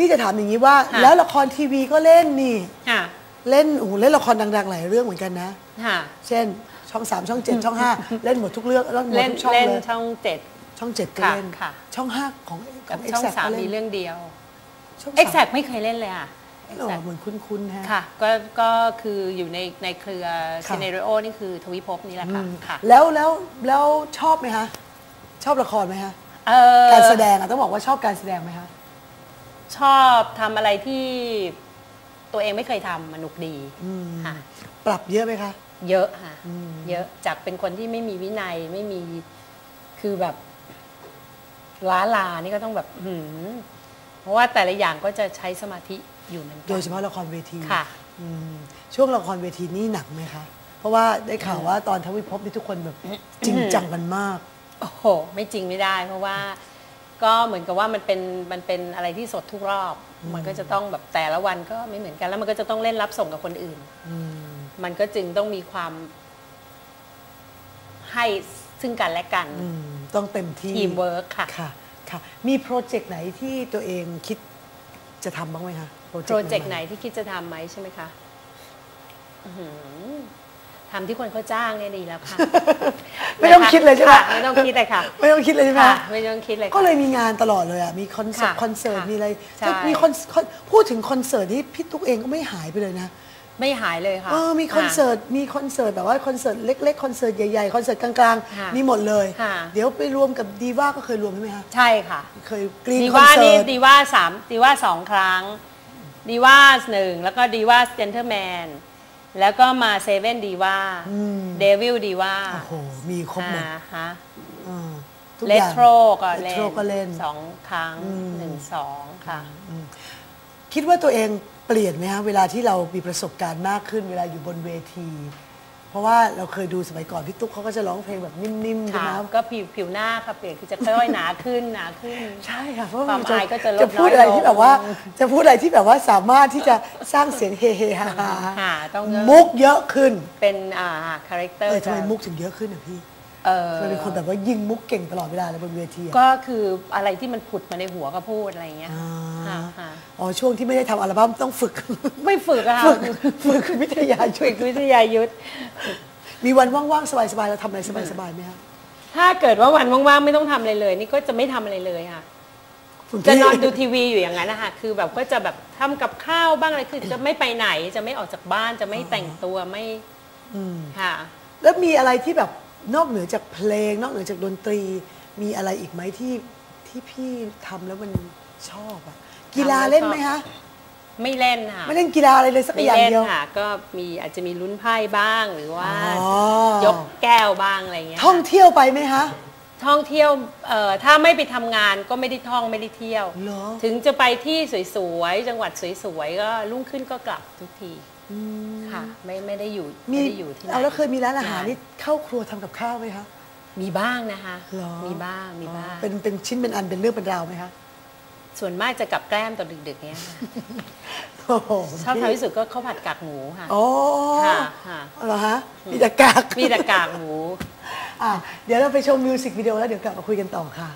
นี่จะถามอย่างนี้ว่า ค่ะ แล้วละครทีวีก็เล่นนี่ ค่ะเล่นโอ้โหเล่นละครดังๆหลายเรื่องเหมือนกันนะ ค่ะเช่น ช่องสามช่องเจ็ดช่องห้าเล่นหมดทุกเรื่องเล่นหมดเล่นทุกช่องเล่นเลยช่องเจ็ด ช่องเจ็ดก็ค่ะเล่นค่ะ ช่องห้าของขกัอบงช่อง Exact สามก็เล่นมีเรื่องเดียวช่องเอ็กแซสามไม่เคยเล่นเลยอะ หรอเหมือนคุ้นๆฮะ ค่ะ ก็ ก็คืออยู่ใน ในเครือค่ะ ซีเนริโอนี่คือทวิภพนี่แหละค่ะอืมค่ะ แล้วแล้วแล้วชอบไหมคะชอบละครไหมคะเออการแสดงอะต้องบอกว่าชอบการแสดงไหมคะ ชอบทำอะไรที่ตัวเองไม่เคยทำมนุกดีค่ะปรับเยอะไหมคะ เยอะค่ะ เยอะจากเป็นคนที่ไม่มีวินัยไม่มีคือแบบล้าลานี่ก็ต้องแบบหืมเพราะว่าแต่ละอย่างก็จะใช้สมาธิอยู่เหมือนกันโดยเฉพาะละครเวทีค่ะอืมช่วงละครเวทีนี่หนักไหมคะ เพราะว่าได้ข่าวว่าตอนทวิภพนี่ทุกคนแบบจริงจังกันมาก โอ้โห ไม่จริงไม่ได้ เพราะว่า ก็เหมือนกับว่ามันเป็นมันเป็นอะไรที่สดทุกรอบ มันก็จะต้องแบบแต่ละวันก็ไม่เหมือนกันแล้วมันก็จะต้องเล่นรับส่งกับคนอื่น มันก็จึงต้องมีความ ให้ซึ่งกันและกันอืมต้องเต็มที่ทีมเวิร์คค่ะค่ะค่ะ มีโปรเจกต์ไหนที่ตัวเองคิดจะทำบ้างไหมคะโปรเจกต์ใม่ๆไหนที่คิดจะทำไหมใช่ไหมคะอื้อหือทำที่คนเขาจ้างเนี่ยดีแล้วค่ะ ไม่ต้องคิดเลยใช่ไหมค่ะไม่ต้องคิดเลยค่ะ ไม่ต้องคิดเลยใช่ไหมค่ะไม่ต้องคิดเลยค่ะก็เลยมีงานตลอดเลยอะมีคอนเสิร์ตค่ะคอนเสิร์ตค่ะมีอะไรใช่จะมีคอนคอนพูดถึงคอนเสิร์ตนี่พี่ตุ๊กเองก็ไม่หายไปเลยนะไม่หายเลยค่ะเออมีคอนเสิร์ต มีคอนเสิร์ตแบบว่าคอนเสิร์ตเล็กๆ คอนเสิร์ตใหญ่ๆ คอนเสิร์ตกลางค่ะๆมีหมดเลยค่ะเดี๋ยวไปรวมกับดีว่าก็เคยรวมใช่ไหมคะใช่ค่ะ เคยกรีนดีคอนว่าเสินี่ร์ตดีว่าสามดีว่าสองครั้ง ดีว่าหนึ่งแล้วก็ดีว่าเจนเทอร์แมน แล้วก็มาเซเว่นดีว่าเดวิลดีว่าโอ้โห มีครบหมดฮะเออทุกเลอย่างโทรก็เลเล่โทรก็เล่นสองครั้งหนึ่งสองค่ะคิดว่าตัวเองเปลี่ยนไหมฮะเวลาที่เรามีประสบการณ์มากขึ้นเวลาอยู่บนเวที เพราะว่าเราเคยดูสมัยก่อนพี่ตุ๊กเขาก็จะร้องเพลงแบบนิ่มๆใช่ค่ะไหมก็ผิวผิวหน้าค่ะเปลี่ยนคือจะค่อยๆหนาขึ้นหนาขึ้น ใช่ค่ะเพราะความจะอายก็จะลดจะพูดอะไรน้อยลงที่แบบว่า จะพูดอะไรที่แบบว่าสามารถที่จะสร้างเสียงเฮเฮฮาฮาค่ะต้องมุกเยอะขึ้นเป็นอ่าคาแรคเตอร์เออทำไมมุกถึงเยอะขึ้นอะพี่เออทำไมเป็นคนแบบว่ายิงมุกเก่งตลอดเวลาเลยบนเวทีอะก็คืออะไรที่มันผุดมาในหัวก็พูดอะไรอย่างเงี้ย อ่าค่ะค่ะอ๋อช่วงที่ไม่ได้ทำอัลบั้มต้องฝึก ไม่ฝึกอะค่ะฝึกฝึกวิทยาช่วฝึยกวิทยายุทธ มีวันว่างๆ สบายๆเราทำอะไรสบายๆไหมคะถ้าเกิดว่าวันว่างๆไม่ต้องทำอะไรเลย นี่ก็จะไม่ทำอะไรเลยค่ะ คุณจะพี่นอนดูทีวีอยู่อย่างนั้นนะคะคือแบบก็จะแบบทำกับข้าวบ้างอะไรคือจะไม่ไปไหนจะไม่ออกจากบ้านจะไม่แต่งตัวไม่ค่ะ แล้วมีอะไรที่แบบนอกเหนือจากเพลง นอกเหนือจากดนตรี มีอะไรอีกไหมที่ที่พี่ทำแล้วมันชอบอะ กีฬาเล่นไหมคะไม่เล่นค่ะไม่เล่นกีฬาอะไรเลยสักไม่อย่างเล่นเดียวค่ะก็มีอาจจะมีลุ้นไพ่บ้างหรือว่าอ๋อยกแก้วบ้างอะไรอย่างเงี้ยท่องค่ะเที่ยวไปไหมคะท่องเที่ยวเอ่อถ้าไม่ไปทำงานก็ไม่ได้ท่องไม่ได้เที่ยวเหรอถึงจะไปที่สวยๆจังหวัดสวยๆก็รุ่งขึ้นก็กลับทุกทีค่ะ ไม่ไม่ได้อยู่มีไม่ได้อยู่ที่ไหนเอาแล้วเคยมีร้านอาหารใช่นี่เข้าครัวทำกับข้าวไหมคะมีบ้างนะคะเหรอมีบ้างมีบ้างเป็นเป็นชิ้นเป็นอันเป็นเรื่องเป็นราวไหมคะ ส่วนมากจะกับแกล้มตอนดึกๆเนี้ยค่ะโอ้โหชอบทำที่สุดก็ข้าวผัดกากหมูค่ะโอ้ค่ะค่ะเหรอฮะมีแต่กากมีแต่กากหมูอะเดี๋ยวเราไปชมมิวสิกวิดีโอแล้วเดี๋ยวกลับมาคุยกันต่อค่ะ